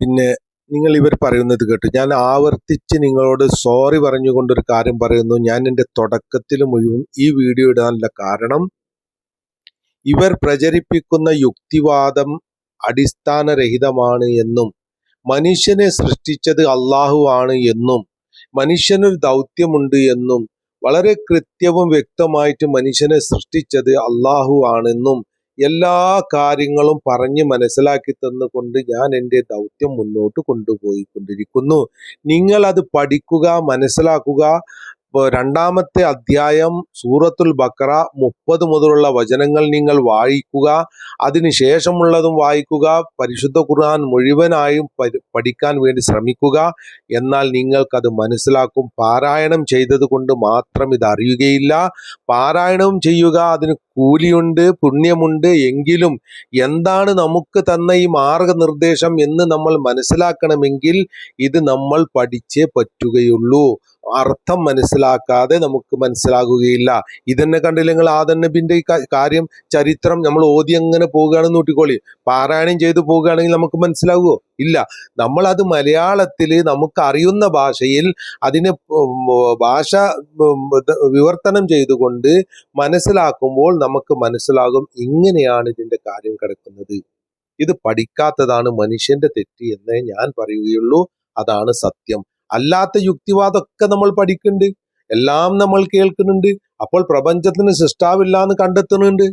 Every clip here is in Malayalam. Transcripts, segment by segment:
പിന്നെ നിങ്ങൾ ഇവർ പറയുന്നത് കേട്ടു. ഞാൻ ആവർത്തിച്ച് നിങ്ങളോട് സോറി പറഞ്ഞുകൊണ്ടൊരു കാര്യം പറയുന്നു. ഞാൻ എന്റെ തുടക്കത്തിൽ മുഴുവൻ ഈ വീഡിയോ ഇടാനുള്ള കാരണം ഇവർ പ്രചരിപ്പിക്കുന്ന യുക്തിവാദം അടിസ്ഥാനരഹിതമാണ് എന്നും മനുഷ്യനെ സൃഷ്ടിച്ചത് അള്ളാഹു ആണ് എന്നും മനുഷ്യനൊരു ദൗത്യമുണ്ട് എന്നും വളരെ കൃത്യവും വ്യക്തമായിട്ട് മനുഷ്യനെ സൃഷ്ടിച്ചത് അള്ളാഹു ആണെന്നും എല്ലാ കാര്യങ്ങളും പറഞ്ഞ് മനസ്സിലാക്കി തന്നുകൊണ്ട് ഞാൻ എന്റെ ദൗത്യം മുന്നോട്ട് കൊണ്ടുപോയിക്കൊണ്ടിരിക്കുന്നു. നിങ്ങൾ അത് പഠിക്കുക മനസ്സിലാക്കുക രണ്ടാമത്തെ അധ്യായം സൂറത്തുൽ ബക്കറ മുപ്പത് മുതലുള്ള വചനങ്ങൾ നിങ്ങൾ വായിക്കുക. അതിനുശേഷമുള്ളതും വായിക്കുക. പരിശുദ്ധ ഖുർആൻ മുഴുവനായും പഠിക്കാൻ വേണ്ടി ശ്രമിക്കുക. എന്നാൽ നിങ്ങൾക്കത് മനസ്സിലാക്കും. പാരായണം ചെയ്തത് കൊണ്ട് മാത്രം ഇത് അറിയുകയില്ല. പാരായണവും ചെയ്യുക അതിന് കൂലിയുണ്ട് പുണ്യമുണ്ട്. എങ്കിലും എന്താണ് നമുക്ക് തന്ന ഈ മാർഗനിർദ്ദേശം എന്ന് നമ്മൾ മനസ്സിലാക്കണമെങ്കിൽ ഇത് നമ്മൾ പഠിച്ചേ പറ്റുകയുള്ളൂ. അർത്ഥം മനസ്സിലാക്കാതെ നമുക്ക് മനസ്സിലാകുകയില്ല. ഇതന്നെ കണ്ടില്ലെങ്കിൽ ആ നബിന്റെ ഈ കാര്യം ചരിത്രം നമ്മൾ ഓതി അങ്ങനെ പോവുകയാണെന്ന് നോട്ടിക്കോളി പാരായണം ചെയ്തു പോവുകയാണെങ്കിൽ നമുക്ക് മനസ്സിലാകുമോ ഇല്ല. നമ്മൾ അത് മലയാളത്തിൽ നമുക്ക് അറിയുന്ന ഭാഷയിൽ അതിനെ ഭാഷ വിവർത്തനം ചെയ്തുകൊണ്ട് മനസ്സിലാക്കുമ്പോൾ നമുക്ക് മനസ്സിലാകും ഇങ്ങനെയാണ് ഇതിന്റെ കാര്യം കിടക്കുന്നത്. ഇത് പഠിക്കാത്തതാണ് മനുഷ്യന്റെ തെറ്റ് എന്നേ ഞാൻ പറയുകയുള്ളൂ. അതാണ് സത്യം. അല്ലാത്ത യുക്തിവാദമൊക്കെ നമ്മൾ പഠിക്കുന്നുണ്ട്. എല്ലാം നമ്മൾ കേൾക്കുന്നുണ്ട്. അപ്പോൾ പ്രപഞ്ചത്തിന് സൃഷ്ടാവില്ല എന്ന് കണ്ടെത്തുന്നുണ്ട്.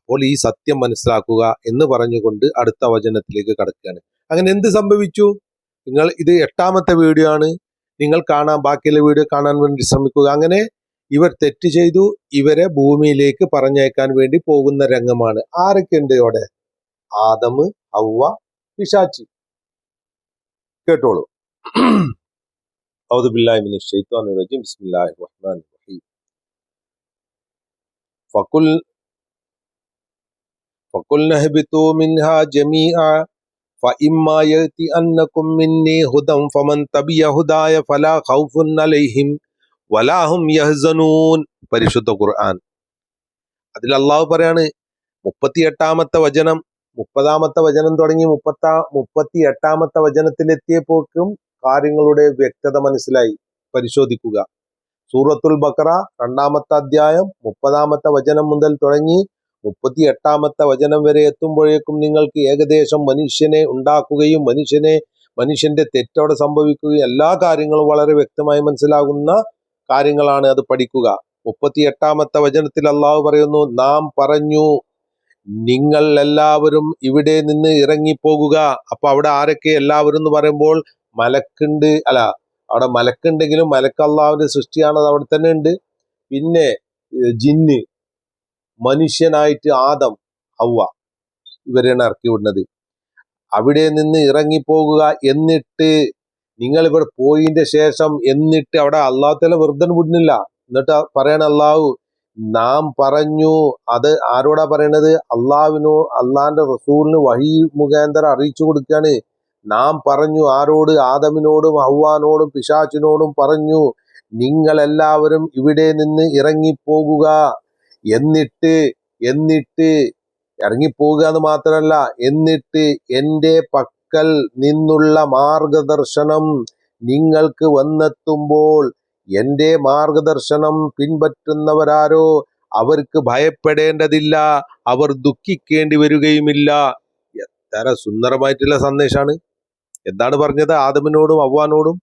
അപ്പോൾ ഈ സത്യം മനസ്സിലാക്കുക എന്ന് പറഞ്ഞുകൊണ്ട് അടുത്ത വചനത്തിലേക്ക് കടക്കുകയാണ്. അങ്ങനെ എന്ത് സംഭവിച്ചു? നിങ്ങൾ ഇത് എട്ടാമത്തെ വീഡിയോ ആണ്. നിങ്ങൾ കാണാൻ ബാക്കിയുള്ള വീഡിയോ കാണാൻ വേണ്ടി ശ്രമിക്കുക. അങ്ങനെ ഇവർ തെറ്റ് ചെയ്തു. ഇവരെ ഭൂമിയിലേക്ക് പറഞ്ഞയക്കാൻ വേണ്ടി പോകുന്ന രംഗമാണ്. ആരൊക്കെയുണ്ട് ഇവിടെ ആദമ് ഹവ്വ പിശാച്ചി കേട്ടോളൂ. أعوذ بالله من الشيطان الرجيم بسم الله الرحمن الرحيم فقل فقلنا اهبطوا منها جميعا فإما يأتينكم مني هدى فمن تبع هداي فلا خوف عليهم ولا هم يحزنون പരിശുദ്ധ ഖുർആൻ അതിൽ അള്ളാഹു പറയാണ് മുപ്പത്തി എട്ടാമത്തെ വചനം മുപ്പതാമത്തെ വചനം തുടങ്ങി മുപ്പത്താ മുപ്പത്തി എട്ടാമത്തെ വചനത്തിലെത്തിയപ്പോക്കും കാര്യങ്ങളുടെ വ്യക്തത മനസ്സിലായി പരിശോധിക്കുക. സൂറത്തുൽ ബക്കറ രണ്ടാമത്തെ അധ്യായം മുപ്പതാമത്തെ വചനം മുതൽ തുടങ്ങി മുപ്പത്തി എട്ടാമത്തെ വചനം വരെ എത്തുമ്പോഴേക്കും നിങ്ങൾക്ക് ഏകദേശം മനുഷ്യനെ ഉണ്ടാക്കുകയും മനുഷ്യനെ മനുഷ്യന്റെ തെറ്റോടെ സംഭവിക്കുകയും എല്ലാ കാര്യങ്ങളും വളരെ വ്യക്തമായി മനസ്സിലാകുന്ന കാര്യങ്ങളാണ് അത് പഠിക്കുക. മുപ്പത്തി എട്ടാമത്തെ വചനത്തിൽ അള്ളാഹു പറയുന്നു നാം പറഞ്ഞു നിങ്ങൾ എല്ലാവരും ഇവിടെ നിന്ന് ഇറങ്ങിപ്പോകുക. അപ്പൊ അവിടെ ആരൊക്കെ എല്ലാവരും എന്ന് പറയുമ്പോൾ മലക്കുണ്ട് അല്ല അവിടെ മലക്കുണ്ടെങ്കിലും മലക്ക് അള്ളാഹുവിന്റെ സൃഷ്ടിയാണ് അവിടെ തന്നെ ഉണ്ട്. പിന്നെ ജിന്ന് മനുഷ്യനായിട്ട് ആദം ഹവ്വ ഇവരെയാണ് ഇറക്കി വിടുന്നത്. അവിടെ നിന്ന് ഇറങ്ങിപ്പോകുക എന്നിട്ട് നിങ്ങൾ ഇവിടെ പോയിന്റെ ശേഷം എന്നിട്ട് അവിടെ അള്ളാഹുത്തല തല വെറുതെ വിടുന്നില്ല. എന്നിട്ട് പറയണ അള്ളാഹു നാം പറഞ്ഞു അത് ആരോടാ പറയണത്? അള്ളാഹുവിനോ അള്ളാന്റെ റസൂലിന് വഴി മുഖാന്തരം അറിയിച്ചു കൊടുക്കുകയാണ്. നാം പറഞ്ഞു ആരോട് ആദമിനോടും ഹവ്വാനോടും പിശാച്ചിനോടും പറഞ്ഞു നിങ്ങളെല്ലാവരും ഇവിടെ നിന്ന് ഇറങ്ങിപ്പോകുക. എന്നിട്ട് എന്നിട്ട് ഇറങ്ങിപ്പോകുക എന്ന് മാത്രമല്ല എന്നിട്ട് എന്റെ പക്കൽ നിന്നുള്ള മാർഗദർശനം നിങ്ങൾക്ക് വന്നെത്തുമ്പോൾ എന്റെ മാർഗദർശനം പിൻപറ്റുന്നവരാരോ അവർക്ക് ഭയപ്പെടേണ്ടതില്ല അവർ ദുഃഖിക്കേണ്ടി വരികയുമില്ല. എത്ര സുന്ദരമായിട്ടുള്ള സന്ദേശമാണ്. എന്താണ് പറഞ്ഞത്? ആദമിനോടും അവ്വാനോടും?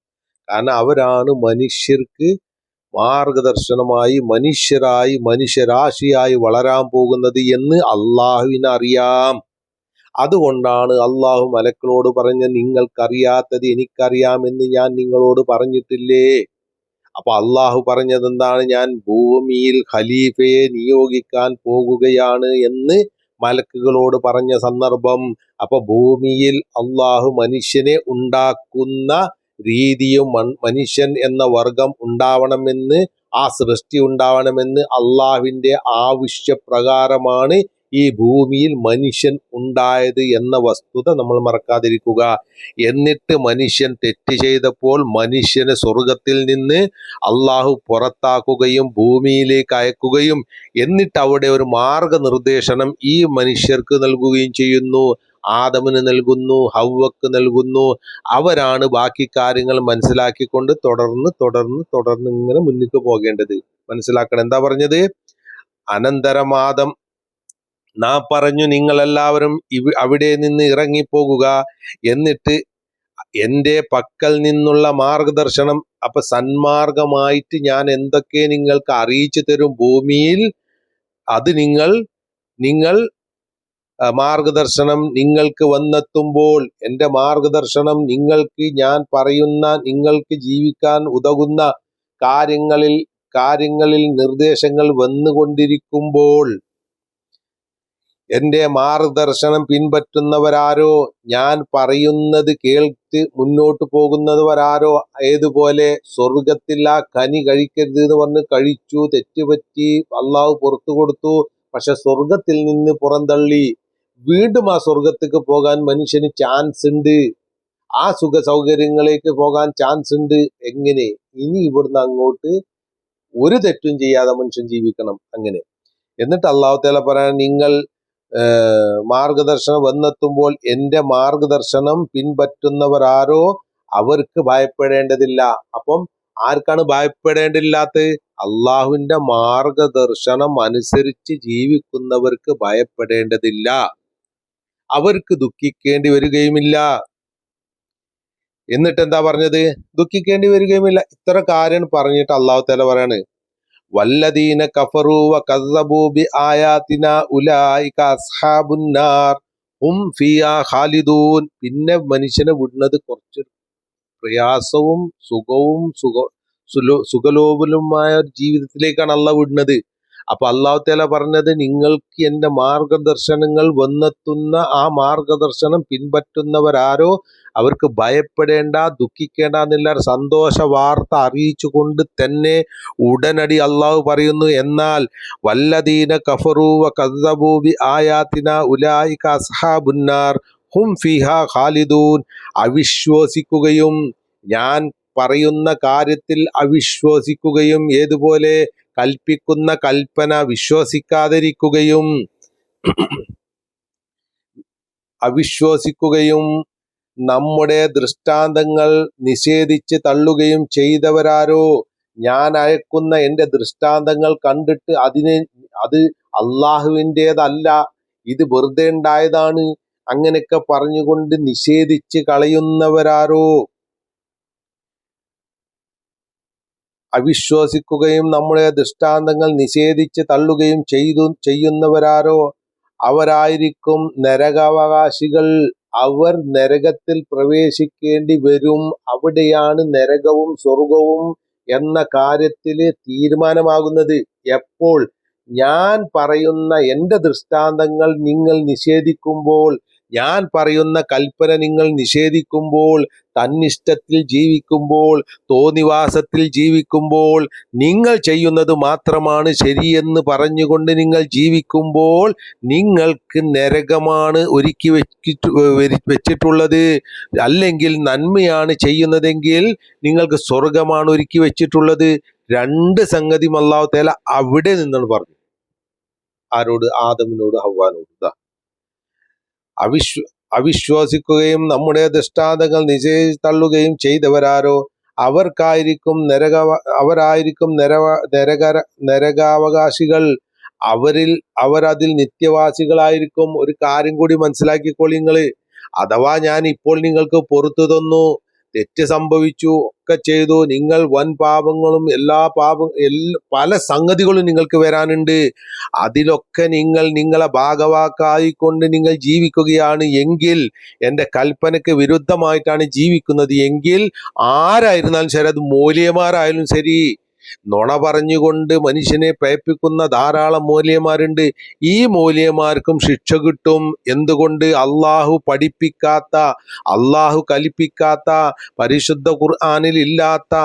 കാരണം അവരാണ് മനുഷ്യർക്ക് മാർഗദർശനമായി മനുഷ്യരായി മനുഷ്യരാശിയായി വളരാൻ പോകുന്നത് എന്ന് അള്ളാഹുവിന് അറിയാം അതുകൊണ്ടാണ് അള്ളാഹു മലക്കളോട് പറഞ്ഞ നിങ്ങൾക്കറിയാത്തത് എനിക്കറിയാമെന്ന് ഞാൻ നിങ്ങളോട് പറഞ്ഞിട്ടില്ലേ? അപ്പൊ അള്ളാഹു പറഞ്ഞത് എന്താണ് ഞാൻ ഭൂമിയിൽ ഖലീഫയെ നിയോഗിക്കാൻ പോകുകയാണ് എന്ന് മലക്കുകളോട് പറഞ്ഞ സന്ദർഭം അപ്പൊ ഭൂമിയിൽ അള്ളാഹു മനുഷ്യനെ ഉണ്ടാക്കുന്ന രീതിയും മനുഷ്യൻ എന്ന വർഗം ഉണ്ടാവണമെന്ന് ആ സൃഷ്ടി ഉണ്ടാവണമെന്ന് അള്ളാഹുവിന്റെ ആവശ്യപ്രകാരമാണ് ഈ ഭൂമിയിൽ മനുഷ്യൻ ഉണ്ടായത് എന്ന വസ്തുത നമ്മൾ മറക്കാതിരിക്കുക. എന്നിട്ട് മനുഷ്യൻ തെറ്റ് ചെയ്തപ്പോൾ മനുഷ്യനെ സ്വർഗത്തിൽ നിന്ന് അള്ളാഹു പുറത്താക്കുകയും ഭൂമിയിലേക്ക് അയക്കുകയും എന്നിട്ട് അവിടെ ഒരു മാർഗനിർദ്ദേശനം ഈ മനുഷ്യർക്ക് നൽകുകയും ചെയ്യുന്നു. ആദമിന് നൽകുന്നു ഹവ്വക്ക് നൽകുന്നു. അവരാണ് ബാക്കി കാര്യങ്ങൾ മനസ്സിലാക്കിക്കൊണ്ട് തുടർന്ന് തുടർന്ന് തുടർന്ന് ഇങ്ങനെ മുന്നിട്ട് പോകേണ്ടത്. മനസ്സിലാക്കണം എന്താ പറഞ്ഞത്? അനന്തരമാദം നാ പറഞ്ഞു നിങ്ങളെല്ലാവരും ഇവ അവിടെ നിന്ന് ഇറങ്ങിപ്പോകുക എന്നിട്ട് എന്റെ പക്കൽ നിന്നുള്ള മാർഗദർശനം അപ്പൊ സന്മാർഗമായിട്ട് ഞാൻ എന്തൊക്കെ നിങ്ങൾക്ക് അറിയിച്ചു തരും ഭൂമിയിൽ അത് നിങ്ങൾ നിങ്ങൾ മാർഗദർശനം നിങ്ങൾക്ക് വന്നെത്തുമ്പോൾ എന്റെ മാർഗദർശനം നിങ്ങൾക്ക് ഞാൻ പറയുന്ന നിങ്ങൾക്ക് ജീവിക്കാൻ ഉതകുന്ന കാര്യങ്ങളിൽ കാര്യങ്ങളിൽ നിർദ്ദേശങ്ങൾ വന്നുകൊണ്ടിരിക്കുമ്പോൾ എന്റെ മാർഗദർശനം പിൻപറ്റുന്നവരാരോ? ഞാൻ പറയുന്നത് കേൾത്ത് മുന്നോട്ട് പോകുന്നവരാരോ ഏതുപോലെ? സ്വർഗത്തിൽ ആ കനി കഴിക്കരുത് എന്ന് പറഞ്ഞ് കഴിച്ചു തെറ്റുപറ്റി അള്ളാഹു പുറത്തു കൊടുത്തു. പക്ഷെ സ്വർഗത്തിൽ നിന്ന് പുറന്തള്ളി. വീണ്ടും ആ സ്വർഗത്തേക്ക് പോകാൻ മനുഷ്യന് ചാൻസ് ഉണ്ട് ആ സുഖ സൗകര്യങ്ങളിലേക്ക് പോകാൻ ചാൻസ് ഉണ്ട് എങ്ങനെ? ഇനി ഇവിടുന്ന് അങ്ങോട്ട് ഒരു തെറ്റും ചെയ്യാതെ മനുഷ്യൻ ജീവിക്കണം. അങ്ങനെ. എന്നിട്ട് അള്ളാഹു തആല പറയാൻ നിങ്ങൾ മാർഗദർശനം വന്നെത്തുമ്പോൾ എന്റെ മാർഗദർശനം പിൻപറ്റുന്നവരാരോ അവർക്ക് ഭയപ്പെടേണ്ടതില്ല. അപ്പം ആർക്കാണ് ഭയപ്പെടേണ്ടില്ലാത്തത് അള്ളാഹുവിന്റെ മാർഗദർശനം അനുസരിച്ച് ജീവിക്കുന്നവർക്ക് ഭയപ്പെടേണ്ടതില്ല. അവർക്ക് ദുഃഖിക്കേണ്ടി വരികയുമില്ല. എന്നിട്ട് എന്താ പറഞ്ഞത്? ദുഃഖിക്കേണ്ടി വരികയുമില്ല. ഇത്ര കാര്യം പറഞ്ഞിട്ട് അള്ളാഹു തല പറയാണ് വല്ലദീന കഫറൂവ വ കസ്സബൂ ബി ആയാതിന ഉലൈക അസ്ഹാബുന്നാർ ഹും ഫിയാ ഖാലിദൂൻ. പിന്നെ മനുഷ്യനെ വിടുന്നത് കുറച്ച് പ്രയാസവും സുഖവും സുഖ സുലോ സുഖലോപലുമായ ജീവിതത്തിലേക്കാണ് അള്ള വിടുന്നത്. അപ്പൊ അള്ളാഹു തആല പറഞ്ഞത് നിങ്ങൾക്ക് എന്റെ മാർഗദർശനങ്ങൾ വന്നെത്തുന്ന ആ മാർഗദർശനം പിൻപറ്റുന്നവരാരോ അവർക്ക് ഭയപ്പെടേണ്ട ദുഃഖിക്കേണ്ട എന്നുള്ള സന്തോഷ വാർത്ത അറിയിച്ചു കൊണ്ട് തന്നെ ഉടനടി അള്ളാഹു പറയുന്നു എന്നാൽ വല്ലദീന കഫറൂവ വ ആയാത്തിന ഉലൈക അസ്ഹാബുന്നാർ ഹും ഫിഹ ഖാലിദൂൻ. അവിശ്വസിക്കുകയും ഞാൻ പറയുന്ന കാര്യത്തിൽ അവിശ്വസിക്കുകയും ഏതുപോലെ കൽപ്പിക്കുന്ന കൽപ്പന വിശ്വസിക്കാതിരിക്കുകയും അവിശ്വസിക്കുകയും നമ്മുടെ ദൃഷ്ടാന്തങ്ങൾ നിഷേധിച്ച് തള്ളുകയും ചെയ്തവരാരോ? ഞാൻ അയക്കുന്ന എന്റെ ദൃഷ്ടാന്തങ്ങൾ കണ്ടിട്ട് അതിനെ അത് അള്ളാഹുവിന്റെതല്ല ഇത് വെറുതെ ഉണ്ടായതാണ് അങ്ങനെയൊക്കെ പറഞ്ഞുകൊണ്ട് നിഷേധിച്ച് കളയുന്നവരാരോ? അവിശ്വസിക്കുകയും നമ്മുടെ ദൃഷ്ടാന്തങ്ങൾ നിഷേധിച്ച് തള്ളുകയും ചെയ്തു ചെയ്യുന്നവരാരോ അവരായിരിക്കും നരകാവകാശികൾ. അവർ നരകത്തിൽ പ്രവേശിക്കേണ്ടി വരും. അവിടെയാണ് നരകവും സ്വർഗവും എന്ന കാര്യത്തിൽ തീരുമാനമാകുന്നത്. എപ്പോൾ? ഞാൻ പറയുന്ന എന്റെ ദൃഷ്ടാന്തങ്ങൾ നിങ്ങൾ നിഷേധിക്കുമ്പോൾ ഞാൻ പറയുന്ന കൽപ്പന നിങ്ങൾ നിഷേധിക്കുമ്പോൾ തന്നിഷ്ടത്തിൽ ജീവിക്കുമ്പോൾ തോന്നിവാസത്തിൽ ജീവിക്കുമ്പോൾ നിങ്ങൾ ചെയ്യുന്നത് മാത്രമാണ് ശരിയെന്ന് പറഞ്ഞുകൊണ്ട് നിങ്ങൾ ജീവിക്കുമ്പോൾ നിങ്ങൾക്ക് നരകമാണ് ഒരുക്കി വെച്ചിട്ട് വെച്ചിട്ടുള്ളത്. അല്ലെങ്കിൽ നന്മയാണ് ചെയ്യുന്നതെങ്കിൽ നിങ്ങൾക്ക് സ്വർഗമാണ് ഒരുക്കി വെച്ചിട്ടുള്ളത്. രണ്ട് സംഗതി തആല അവിടെ നിന്നാണ് പറഞ്ഞു. ആരോട്? ആദമിനോട് ഹവ്വാനോട്. അവിശ്വ അവിശ്വസിക്കുകയും നമ്മുടെ ദൃഷ്ടാന്തങ്ങൾ നിശ്ചയി തള്ളുകയും ചെയ്തവരാരോ? അവർക്കായിരിക്കും നരക അവരായിരിക്കും നരവ നരകര നരകാവകാശികൾ. അവരിൽ അവരതിൽ നിത്യവാസികളായിരിക്കും. ഒരു കാര്യം കൂടി മനസ്സിലാക്കിക്കോളിങ്ങൾ അഥവാ ഞാൻ ഇപ്പോൾ നിങ്ങൾക്ക് പുറത്തു തന്നു തെറ്റ് സംഭവിച്ചു ഒക്കെ ചെയ്തു. നിങ്ങൾ വൻ പാപങ്ങളും എല്ലാ പാപ പല സംഗതികളും നിങ്ങൾക്ക് വരാനുണ്ട്. അതിലൊക്കെ നിങ്ങൾ നിങ്ങളെ ഭാഗവാക്കായിക്കൊണ്ട് നിങ്ങൾ ജീവിക്കുകയാണ് എങ്കിൽ എന്റെ കൽപ്പനയ്ക്ക് വിരുദ്ധമായിട്ടാണ് ജീവിക്കുന്നത് എങ്കിൽ ആരായിരുന്നാലും ശരി അത് മൂല്യമാരായാലും ശരി. നുണ പറഞ്ഞുകൊണ്ട് മനുഷ്യനെ പേപ്പിക്കുന്ന ധാരാളം മൂല്യമാരുണ്ട് ഈ മൂല്യമാർക്കും ശിക്ഷ കിട്ടും. എന്തുകൊണ്ട് അള്ളാഹു പഠിപ്പിക്കാത്ത അള്ളാഹു കലിപ്പിക്കാത്ത പരിശുദ്ധ ഖുർആാനിൽ ഇല്ലാത്ത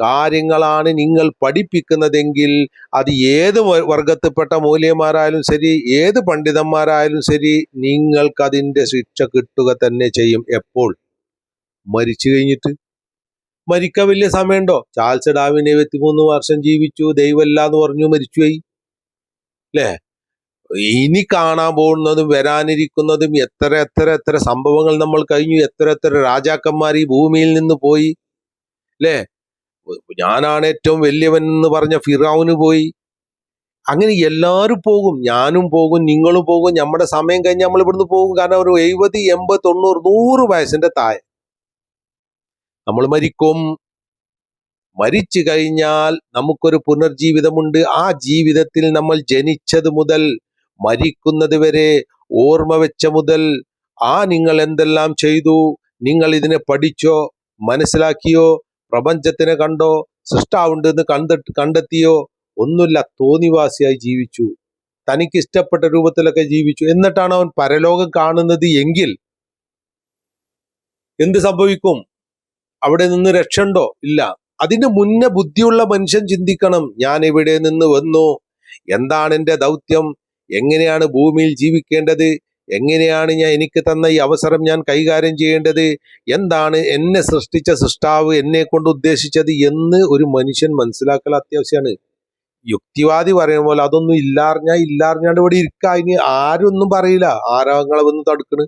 കാര്യങ്ങളാണ് നിങ്ങൾ പഠിപ്പിക്കുന്നതെങ്കിൽ അത് ഏത് വർഗത്തിൽപ്പെട്ട മൂല്യന്മാരായാലും ശരി ഏത് പണ്ഡിതന്മാരായാലും ശരി നിങ്ങൾക്കതിന്റെ ശിക്ഷ കിട്ടുക തന്നെ ചെയ്യും എപ്പോൾ? മരിച്ചു കഴിഞ്ഞിട്ട്? മരിക്കാൻ വലിയ സമയമുണ്ടോ? ചാൾസ് ഡാവിൻ എഴുപത്തിമൂന്ന് വർഷം ജീവിച്ചു ദൈവമല്ല എന്ന് പറഞ്ഞു മരിച്ചുപോയി അല്ലേ? ഇനി കാണാൻ പോകുന്നതും വരാനിരിക്കുന്നതും എത്ര എത്ര എത്ര സംഭവങ്ങൾ നമ്മൾ കഴിഞ്ഞു എത്ര എത്ര രാജാക്കന്മാർ ഈ ഭൂമിയിൽ നിന്ന് പോയി. അല്ലേ? ഞാനാണ് ഏറ്റവും വലിയവൻ എന്ന് പറഞ്ഞ ഫിറാവുന് പോയി. അങ്ങനെ എല്ലാവരും പോകും ഞാനും പോകും നിങ്ങളും പോകും നമ്മുടെ സമയം കഴിഞ്ഞ് നമ്മൾ ഇവിടുന്ന് പോകും. കാരണം ഒരു എഴുപത് എൺപത് തൊണ്ണൂറ് നൂറ് വയസ്സിന്റെ താഴെ. നമ്മൾ മരിക്കും. മരിച്ചു കഴിഞ്ഞാൽ നമുക്കൊരു പുനർജീവിതമുണ്ട്. ആ ജീവിതത്തിൽ നമ്മൾ ജനിച്ചത് മുതൽ മരിക്കുന്നത് വരെ ഓർമ്മ വെച്ച മുതൽ ആ നിങ്ങൾ എന്തെല്ലാം ചെയ്തു? നിങ്ങൾ ഇതിനെ പഠിച്ചോ? മനസ്സിലാക്കിയോ? പ്രപഞ്ചത്തിനെ കണ്ടോ? സൃഷ്ടാവുണ്ടെന്ന് കണ്ട കണ്ടെത്തിയോ? ഒന്നുമില്ല. തോന്നിവാസിയായി ജീവിച്ചു. തനിക്ക് ഇഷ്ടപ്പെട്ട രൂപത്തിലൊക്കെ ജീവിച്ചു. എന്നിട്ടാണ് അവൻ പരലോകം കാണുന്നത് എങ്കിൽ എന്ത് സംഭവിക്കും? അവിടെ നിന്ന് രക്ഷണ്ടോ ഇല്ല. അതിന് മുന്നേ ബുദ്ധിയുള്ള മനുഷ്യൻ ചിന്തിക്കണം. ഞാൻ ഇവിടെ നിന്ന് വന്നു? എന്താണ് എന്റെ ദൗത്യം? എങ്ങനെയാണ് ഭൂമിയിൽ ജീവിക്കേണ്ടത്? എങ്ങനെയാണ് ഞാൻ എനിക്ക് തന്ന ഈ അവസരം ഞാൻ കൈകാര്യം ചെയ്യേണ്ടത്? എന്താണ് എന്നെ സൃഷ്ടിച്ച സൃഷ്ടാവ് എന്നെ കൊണ്ട് ഉദ്ദേശിച്ചത് എന്ന് ഒരു മനുഷ്യൻ മനസ്സിലാക്കൽ അത്യാവശ്യമാണ് യുക്തിവാദി പറയുന്ന പോലെ അതൊന്നും ഇല്ലാറിഞ്ഞാ ഇല്ലാറിഞ്ഞാണ്ട് ഇവിടെ ഇരിക്ക. ഇനി ആരൊന്നും പറയില്ല. ആരാങ്ങളെ വന്ന് തടുക്കണ്.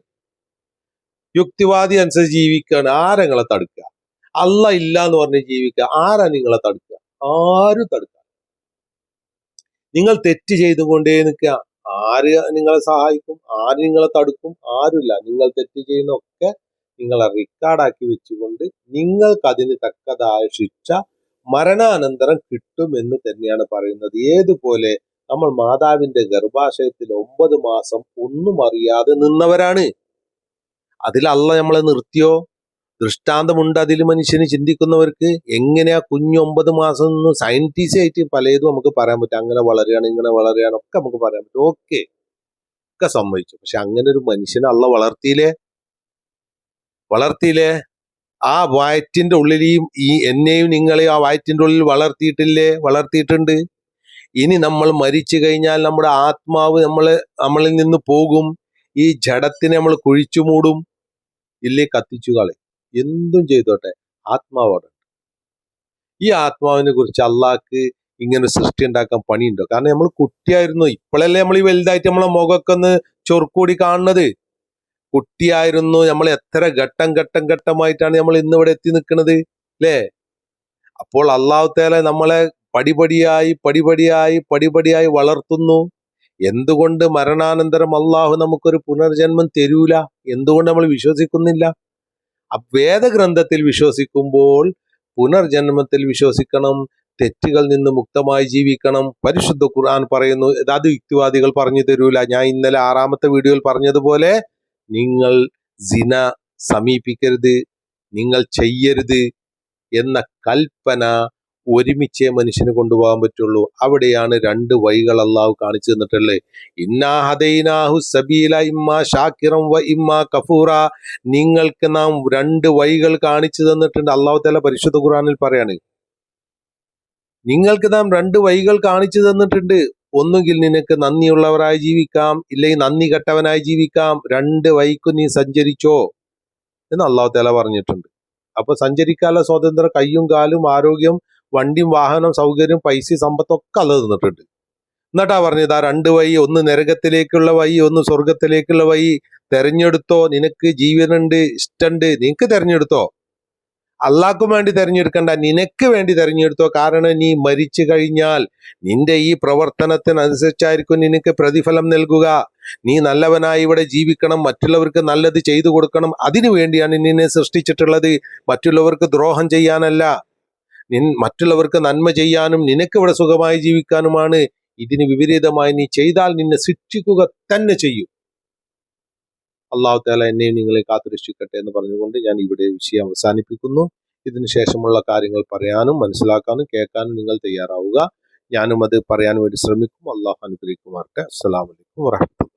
യുക്തിവാദി അനുസരിച്ച് ജീവിക്കാണ്. ആരങ്ങളെ തടുക്കുക അല്ല ഇല്ല എന്ന് പറഞ്ഞ് ജീവിക്കുക. ആരാ നിങ്ങളെ തടുക്കുക? ആരും തടുക്കുക നിങ്ങൾ തെറ്റ് ചെയ്തുകൊണ്ടേ നിൽക്കുക. ആര് നിങ്ങളെ സഹായിക്കും? ആര് നിങ്ങളെ തടുക്കും? ആരുമില്ല. നിങ്ങൾ തെറ്റ് ചെയ്യുന്നൊക്കെ നിങ്ങളെ റെക്കോർഡാക്കി വെച്ചുകൊണ്ട് നിങ്ങൾക്ക് അതിന് തക്കതായ ശിക്ഷ മരണാനന്തരം കിട്ടുമെന്ന് തന്നെയാണ് പറയുന്നത്. ഏതുപോലെ നമ്മൾ മാതാവിന്റെ ഗർഭാശയത്തിൽ ഒമ്പത് മാസം ഒന്നും അറിയാതെ നിന്നവരാണ്. അതിൽ നമ്മളെ നിർത്തിയോ? ദൃഷ്ടാന്തമുണ്ട് അതിൽ മനുഷ്യന് ചിന്തിക്കുന്നവർക്ക് എങ്ങനെ ആ കുഞ്ഞ് ഒമ്പത് മാസം നിന്ന് സയന്റിസ്റ്റ് ആയിട്ട് പലതും നമുക്ക് പറയാൻ പറ്റും. അങ്ങനെ വളരുകയാണ് ഇങ്ങനെ വളരുകയാണ് ഒക്കെ നമുക്ക് പറയാൻ പറ്റും. ഓക്കെ ഒക്കെ സംഭവിച്ചു പക്ഷെ അങ്ങനെ ഒരു മനുഷ്യനെ അള്ള വളർത്തിയില്ലേ? വളർത്തിയില്ലേ? ആ വയറ്റിന്റെ ഉള്ളിൽ ഈ ഈ എന്നെയും നിങ്ങളെയും ആ വയറ്റിന്റെ ഉള്ളിൽ വളർത്തിയിട്ടില്ലേ? വളർത്തിയിട്ടുണ്ട്. ഇനി നമ്മൾ മരിച്ചു കഴിഞ്ഞാൽ നമ്മുടെ ആത്മാവ് നമ്മളെ നമ്മളിൽ നിന്ന് പോകും. ഈ ജഡത്തിനെ നമ്മൾ കുഴിച്ചു മൂടും. ഇല്ലേ? കത്തിച്ചു കളയും. എന്തും ചെയ്തോട്ടെ ആത്മാവാണ് ഈ ആത്മാവിനെ കുറിച്ച് അള്ളാഹ്ക്ക് ഇങ്ങനെ സൃഷ്ടി ഉണ്ടാക്കാൻ പണിയുണ്ടോ? കാരണം നമ്മൾ കുട്ടിയായിരുന്നു ഇപ്പോഴല്ലേ നമ്മൾ ഈ വലുതായിട്ട് നമ്മളെ മുഖമൊക്കെ ഒന്ന് ചൊറുക്കൂടി കാണുന്നത്. കുട്ടിയായിരുന്നു നമ്മൾ എത്ര ഘട്ടം ഘട്ടം ഘട്ടമായിട്ടാണ് നമ്മൾ ഇന്ന് ഇവിടെ എത്തി നിൽക്കുന്നത് അല്ലേ? അപ്പോൾ അള്ളാഹുത്തേലെ നമ്മളെ പടിപടിയായി പടിപടിയായി പടിപടിയായി വളർത്തുന്നു. എന്തുകൊണ്ട് മരണാനന്തരം അള്ളാഹു നമുക്കൊരു പുനർജന്മം തരൂല? എന്തുകൊണ്ട് നമ്മൾ വിശ്വസിക്കുന്നില്ല? വേദഗ്രന്ഥത്തിൽ വിശ്വസിക്കുമ്പോൾ പുനർജന്മത്തിൽ വിശ്വസിക്കണം തെറ്റുകൾ നിന്ന് മുക്തമായി ജീവിക്കണം. പരിശുദ്ധ ഖുർആൻ പറയുന്നു അത് യുക്തിവാദികൾ പറഞ്ഞു തരൂല. ഞാൻ ഇന്നലെ ആറാമത്തെ വീഡിയോയിൽ പറഞ്ഞതുപോലെ നിങ്ങൾ സിന സമീപിക്കരുത് നിങ്ങൾ ചെയ്യരുത് എന്ന കൽപ്പന ഒരുമിച്ചേ മനുഷ്യന് കൊണ്ടുപോകാൻ പറ്റുള്ളൂ. അവിടെയാണ് രണ്ട് വഴികൾ അള്ളാഹു കാണിച്ചു തന്നിട്ടുള്ളത്. ഇന്നാ ഹദൈനാഹു സബീല ഇമ്മ ഷാക്കിറം വ ഇമ്മ കഫൂറ. നിങ്ങൾക്ക് നാം രണ്ട് വഴികൾ കാണിച്ചു തന്നിട്ടുണ്ട്. അള്ളാഹു തല പരിശുദ്ധ ഖുറാനിൽ പറയാണ്. നിങ്ങൾക്ക് നാം രണ്ട് വഴികൾ കാണിച്ചു തന്നിട്ടുണ്ട്. ഒന്നുകിൽ നിനക്ക് നന്ദിയുള്ളവരായി ജീവിക്കാം ഇല്ലെങ്കിൽ നന്ദി കെട്ടവനായി ജീവിക്കാം. രണ്ട് വൈക്കു നീ സഞ്ചരിച്ചോ എന്ന് അള്ളാഹു തല പറഞ്ഞിട്ടുണ്ട്. അപ്പൊ സഞ്ചരിക്കാനുള്ള സ്വാതന്ത്ര്യം കയ്യും കാലും ആരോഗ്യം വണ്ടിയും വാഹനം സൗകര്യം പൈസ സമ്പത്തൊക്കെ അല്ല തന്നിട്ടുണ്ട് എന്നിട്ടാ പറഞ്ഞത് ആ രണ്ട് വഴി ഒന്ന് നരകത്തിലേക്കുള്ള വഴി ഒന്ന് സ്വർഗത്തിലേക്കുള്ള വഴി തെരഞ്ഞെടുത്തോ? നിനക്ക് ജീവനുണ്ട് ഇഷ്ടമുണ്ട് നിനക്ക് തെരഞ്ഞെടുത്തോ? അള്ളാഹ്ക്കും വേണ്ടി തെരഞ്ഞെടുക്കണ്ട നിനക്ക് വേണ്ടി തെരഞ്ഞെടുത്തോ? കാരണം നീ മരിച്ചു കഴിഞ്ഞാൽ നിന്റെ ഈ പ്രവർത്തനത്തിനനുസരിച്ചായിരിക്കും നിനക്ക് പ്രതിഫലം നൽകുക. നീ നല്ലവനായി ഇവിടെ ജീവിക്കണം മറ്റുള്ളവർക്ക് നല്ലത് ചെയ്തു കൊടുക്കണം. അതിനു വേണ്ടിയാണ് നിന്നെ സൃഷ്ടിച്ചിട്ടുള്ളത്. മറ്റുള്ളവർക്ക് ദ്രോഹം ചെയ്യാനല്ല. നിൻ മറ്റുള്ളവർക്ക് നന്മ ചെയ്യാനും നിനക്ക് ഇവിടെ സുഖമായി ജീവിക്കാനുമാണ്. ഇതിന് വിപരീതമായി നീ ചെയ്താൽ നിന്നെ ശിക്ഷിക്കുക തന്നെ ചെയ്യും. അള്ളാഹു താല എന്നെയും നിങ്ങളെ കാത്തുരക്ഷിക്കട്ടെ എന്ന് പറഞ്ഞുകൊണ്ട് ഞാൻ ഇവിടെ വിഷയം അവസാനിപ്പിക്കുന്നു. ഇതിനുശേഷമുള്ള കാര്യങ്ങൾ പറയാനും മനസ്സിലാക്കാനും കേൾക്കാനും നിങ്ങൾ തയ്യാറാവുക. ഞാനും അത് പറയാൻ വേണ്ടി ശ്രമിക്കും. അള്ളാഹു അനുഗ്രഹിക്കുമാർക്ക് അസ്സലാമു അലൈക്കും വറഹ്മത്തുള്ളാഹി